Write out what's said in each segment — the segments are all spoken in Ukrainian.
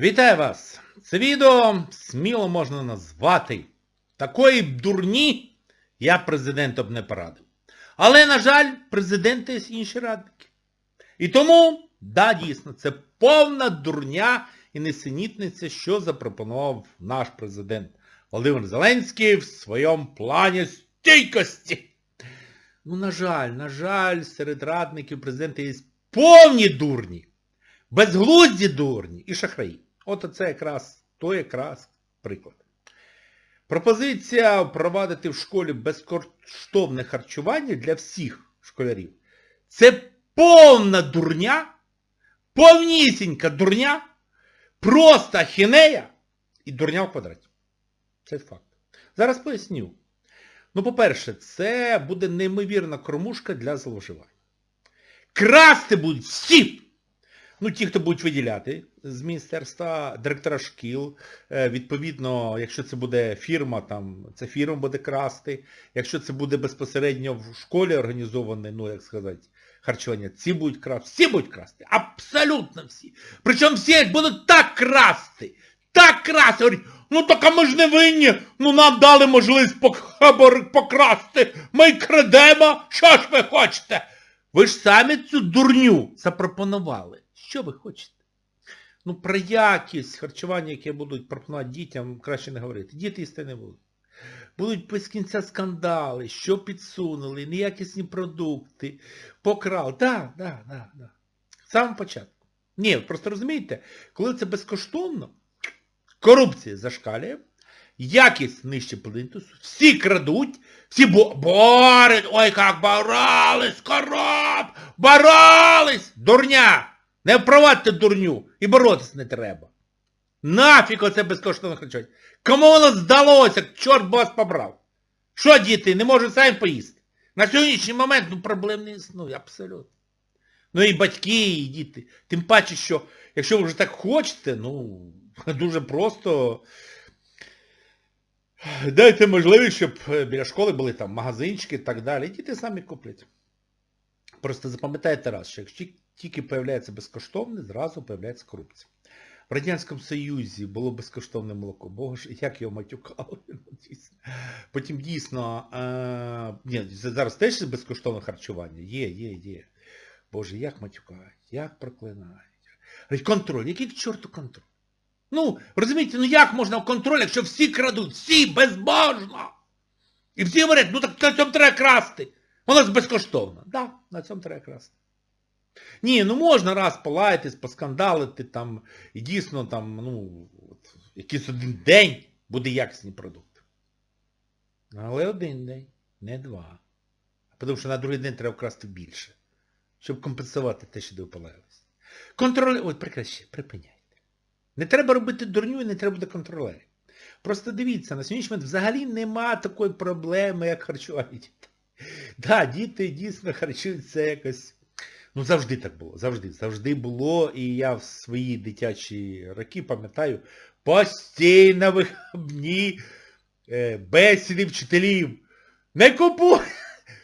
Вітаю вас! Це відео сміло можна назвати. Такої дурні я президентом не порадив. Але, на жаль, президенти інші радники. І тому, да, дійсно, це повна дурня і несенітниця, що запропонував наш президент Володимир Зеленський в своєму плані стійкості. Ну, на жаль, на жаль, серед радників президента є повні дурні, безглузді дурні і шахраї. От це якраз, то якраз приклад. Пропозиція впровадити в школі безкоштовне харчування для всіх школярів. Це повна дурня, повнісінька дурня, просто ахінея і дурня в квадраті. Це факт. Зараз поясню. Ну, по-перше, це буде неймовірна кормушка для зловживань. Красти будуть всі! Ну, ті, хто будуть виділяти з міністерства, директора шкіл, е, відповідно, якщо це буде фірма, там, це фірма буде красти. Якщо це буде безпосередньо в школі організоване, ну, як сказати, харчування, ці будуть красти, всі будуть красти. Абсолютно всі. Причому всі будуть так красти. Так красти. Говорять, ну так а ми ж не винні. Ну нам дали можливість пок- покрасти. Ми крадемо. Що ж ви хочете? Ви ж самі цю дурню запропонували. Що ви хочете? Ну про якість харчування, яке будуть пропонувати дітям, краще не говорити. Діти їсти не будуть. Будуть без кінця скандали, що підсунули, неякісні продукти, покрали. Так, так, так. З самого початку. Ні, просто розумієте, коли це безкоштовно, корупція зашкалює, якість нижче плинтусу, всі крадуть, всі бо- борють, ой, як боролись, короб, боролись, дурня, не впровадьте дурню і боротись не треба. Нафіг оце безкоштовне харчування. Кому воно здалося, чорт би вас побрав. Що діти, не можуть самі поїсти? На сьогоднішній момент ну, проблем не існує, абсолютно. Ну і батьки, і діти. Тим паче, що якщо ви вже так хочете, ну, дуже просто дайте можливість, щоб е, біля школи були там магазинчики і так далі. Діти самі куплять. Просто запам'ятайте раз, що якщо тільки появляється безкоштовне, зразу появляється корупція. В Радянському Союзі було безкоштовне молоко. Боже, як його матюкали. ну. Потім дійсно, е, ні, зараз теж безкоштовне харчування. Є, є, є. Боже, як матюкають, як проклинають. Контроль, який к чорту контроль? Ну, розумієте, ну як можна контроль, якщо всі крадуть, всі безбожно. І всі говорять, ну так на цьому треба красти. Воно ж безкоштовно. Так, да, на цьому треба красти. Ні, ну можна раз полаятись, поскандалити там, і дійсно там, ну, от, якийсь один день буде якісні продукти. Але один день, не два. Тому що на другий день треба вкрасти більше, щоб компенсувати те, що ви полаялись. Контроль... Ой, прекраще, припиняйте. Не треба робити дурню і не треба бути контролерів. Просто дивіться, на сьогоднішній момент взагалі нема такої проблеми, як харчування дітей. Да, діти дійсно харчуються якось. Ну, завжди так було, завжди. Завжди було, і я в свої дитячі роки пам'ятаю, постійно виховні е, бесіди вчителів. Не купуй!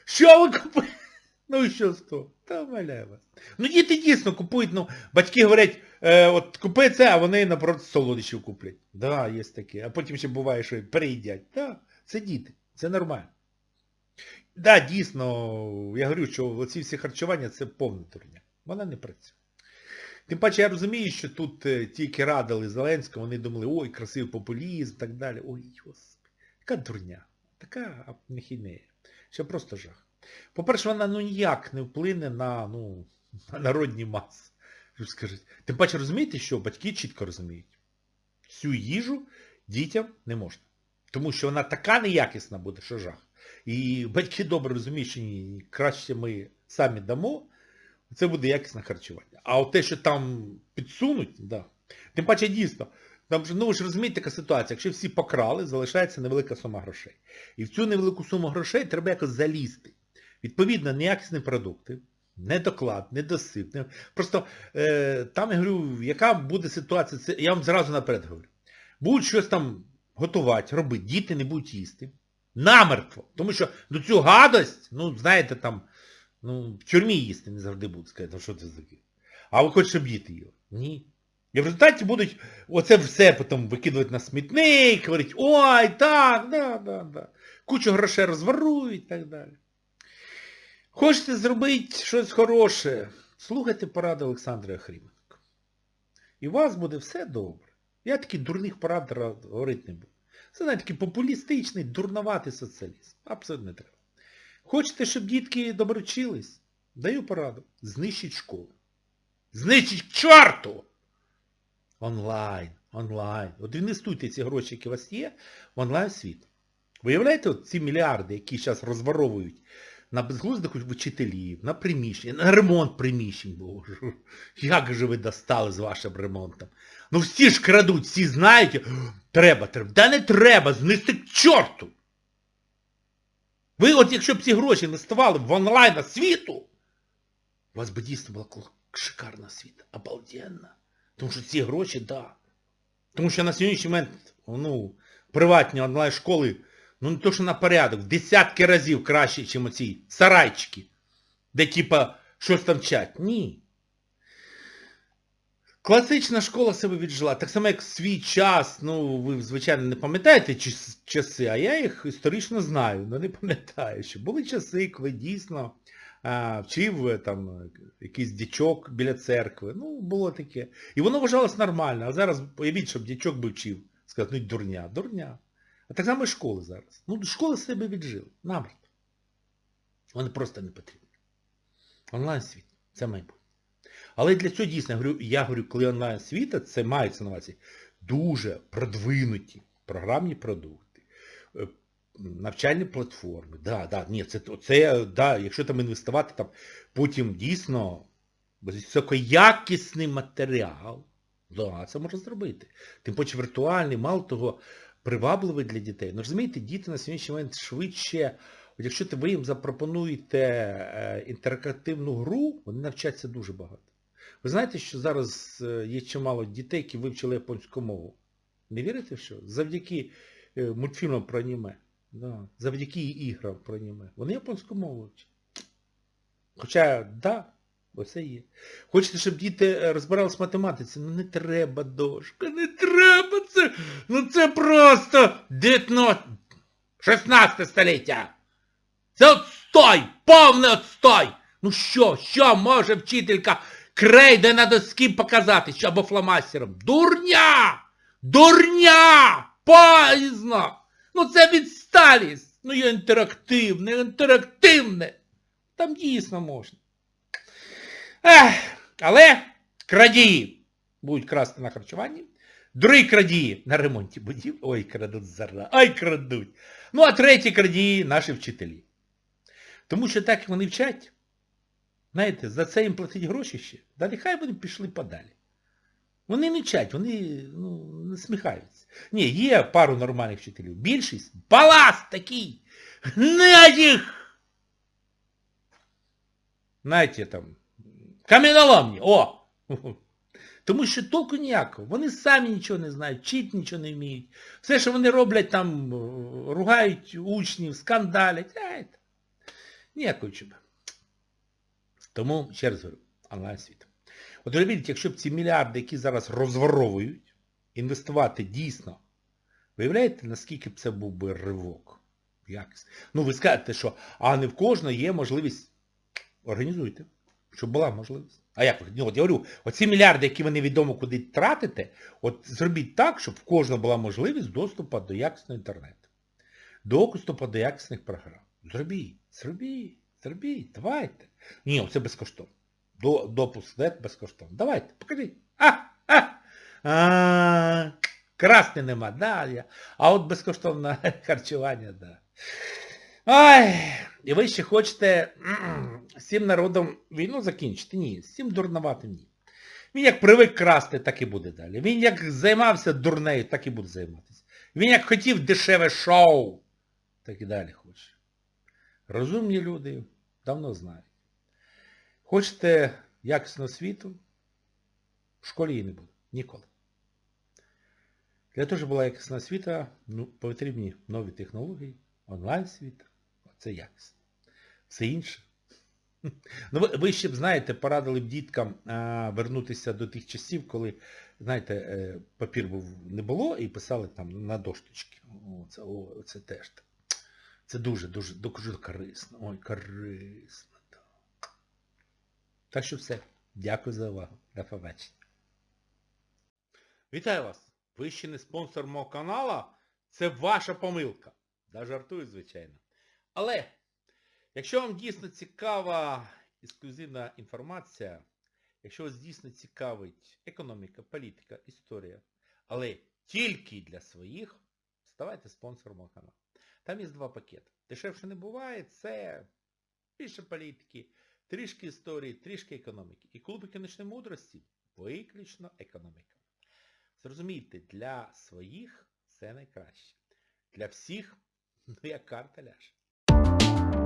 Що ви купуєте? Ну і що з того? Та валяє вас. Ну діти дійсно купують, ну, батьки говорять, е, от купи це, а вони напроти солодощів куплять. Да, є таке. А потім ще буває, що переїдять. Так, це діти, це нормально. Да, дійсно, я говорю, що оці всі харчування це повна дурня. Вона не працює. Тим паче я розумію, що тут е, тільки радили Зеленського, вони думали, ой, красивий популізм і так далі. Ой, господи, яка дурня, така нехінея. Що просто жах. По-перше, вона ну ніяк не вплине на, ну, на народні маси. Що скажуть. Тим паче розумієте, що батьки чітко розуміють. Всю їжу дітям не можна. Тому що вона така неякісна буде, що жах. І батьки добре розуміють, що краще ми самі дамо, це буде якісне харчування. А от те, що там підсунуть, да. Тим паче дійсно, там же, ну ви ж розумієте, така ситуація, якщо всі покрали, залишається невелика сума грошей. І в цю невелику суму грошей треба якось залізти. Відповідно, неякісні продукти, недоклад, недосип. Не... Просто е, там я говорю, яка буде ситуація, це я вам зразу наперед говорю. Будуть щось там готувати, робити, діти не будуть їсти. Намертво. Тому що до цю гадость, ну, знаєте, там, ну, в тюрмі їсти не завжди будуть сказати, ну що це таке. А ви хочете, щоб діти їли? Ні. І в результаті будуть оце все потім викидувати на смітник, говорить, ой, так, да, да, да. Кучу грошей розворують і так далі. Хочете зробити щось хороше, слухайте поради Олександра Охріменко. І у вас буде все добре. Я таких дурних порад говорити не буду. Це навіть такий популістичний, дурноватий соціалізм. Абсолютно не треба. Хочете, щоб дітки доброчились? Даю пораду. Знищіть школу. Знищіть чорту! Онлайн, онлайн. От інвестуйте ці гроші, які у вас є, в онлайн-світ. Виявляєте, от ці мільярди, які зараз розворовують на безглуздих вчителів, на приміщення, на ремонт приміщень, боже. Як же ви достали з вашим ремонтом? Ну всі ж крадуть, всі знають. Треба, треба. Да не треба, знести к чорту. Ви от якщо б ці гроші інвестували в онлайн освіту, у вас би дійсно була шикарна освіта. Обалденна. Тому що ці гроші, да. Тому що на сьогоднішній момент, ну, приватні онлайн-школи, ну не то, що на порядок, в десятки разів краще, ніж оці сарайчики, де типа щось там вчать. Ні. Класична школа себе віджила. Так само, як свій час, ну, ви, звичайно, не пам'ятаєте часи, а я їх історично знаю, але не пам'ятаю, що були часи, коли дійсно а, вчив е, там якийсь дічок біля церкви. Ну, було таке. І воно вважалось нормально. А зараз уявіть, щоб дічок би вчив. Сказати, ну дурня, дурня. А так само і школи зараз. Ну, школи себе віджили. Намертво. Вони просто не потрібні. Онлайн-світ. Це майбутнє. Але для цього дійсно, я говорю, я говорю, коли онлайн-світа, це мається на увазі дуже продвинуті програмні продукти, е, навчальні платформи. Да, да, ні, це, це, да, якщо там інвестувати, там потім дійсно високоякісний матеріал, да, це можна зробити. Тим паче віртуальний, мало того, привабливий для дітей. Ну розумієте, діти на сьогоднішній момент швидше, от якщо ви їм запропонуєте е, інтерактивну гру, вони навчаться дуже багато. Ви знаєте, що зараз е, є чимало дітей, які вивчили японську мову? Не вірите в що? Завдяки е, мультфільмам про аніме. Да. Завдяки іграм про аніме. Вони японську мову вчать. Хоча, да, оце є. Хочете, щоб діти розбирались в математиці? Ну не треба, дошка, не треба це. Ну це просто 19, 16 століття. Це отстой, повний отстой. Ну що, що може вчителька крейде на доски показати, що або фломастером? Дурня! Дурня! Поздно! Ну це відсталість! Ну є інтерактивне, інтерактивне. Там дійсно можна. Ех, але крадії будуть красти на харчуванні. Другі крадії на ремонті будів. Ой, крадуть зара. Ай, крадуть. Ну, а треті крадії наші вчителі. Тому що так вони вчать, знаєте, за це їм платить гроші ще. Далі хай вони пішли подалі. Вони не вчать, вони ну, не сміхаються. Ні, є пару нормальних вчителів. Більшість баласт такий. На їх! Знаєте, там, каміноломні, о! Тому що толку ніякого. Вони самі нічого не знають, вчити нічого не вміють. Все, що вони роблять, там, е, ругають учнів, скандалять. Ай, та. Ніякого чуба. Тому, ще раз говорю, онлайн-світ. От уявіть, якщо б ці мільярди, які зараз розворовують, інвестувати дійсно, виявляєте, наскільки б це був би ривок? Якось. Ну ви скажете, що а не в кожного є можливість. Організуйте, щоб була можливість. А як? Ну, от я говорю, оці мільярди, які ви невідомо куди тратите, от зробіть так, щоб в кожного була можливість доступу до якісного інтернету. Доступу до якісних програм. Зробіть, зробіть, зробіть, давайте. Ні, це безкоштовно. До, допуск нет безкоштовно. Давайте, покажіть. А, а, а, красти нема, да. А от безкоштовне харчування, да. Ай, і ви ще хочете м, з цим народом війну закінчити? Ні, з цим ні. Він як привик красти, так і буде далі. Він як займався дурнею, так і буде займатися. Він як хотів дешеве шоу, так і далі хоче. Розумні люди давно знають. Хочете якісного світу? В школі її не буде. Ніколи. Для того, щоб була якісна освіта, ну, потрібні нові технології, онлайн-світ. Це якісно. Все інше. Ну, ви, ви ще б, знаєте, порадили б діткам а, вернутися до тих часів, коли знаєте, е, папір був не було і писали там на дошточки. О, це, о, це теж. так. Це дуже, дуже, корисно. Ой, корисно. Так що все. Дякую за увагу. До побачення. Вітаю вас! Ви ще не спонсор мого канала. Це ваша помилка. Да, жартую, звичайно. Але, якщо вам дійсно цікава ексклюзивна інформація, якщо вас дійсно цікавить економіка, політика, історія, але тільки для своїх, ставайте спонсором мого каналу. Там є два пакети. Дешевше не буває, це більше політики, трішки історії, трішки економіки. І клуб економічної мудрості виключно економіка. Зрозумійте, для своїх це найкраще. Для всіх, ну як карта ляже.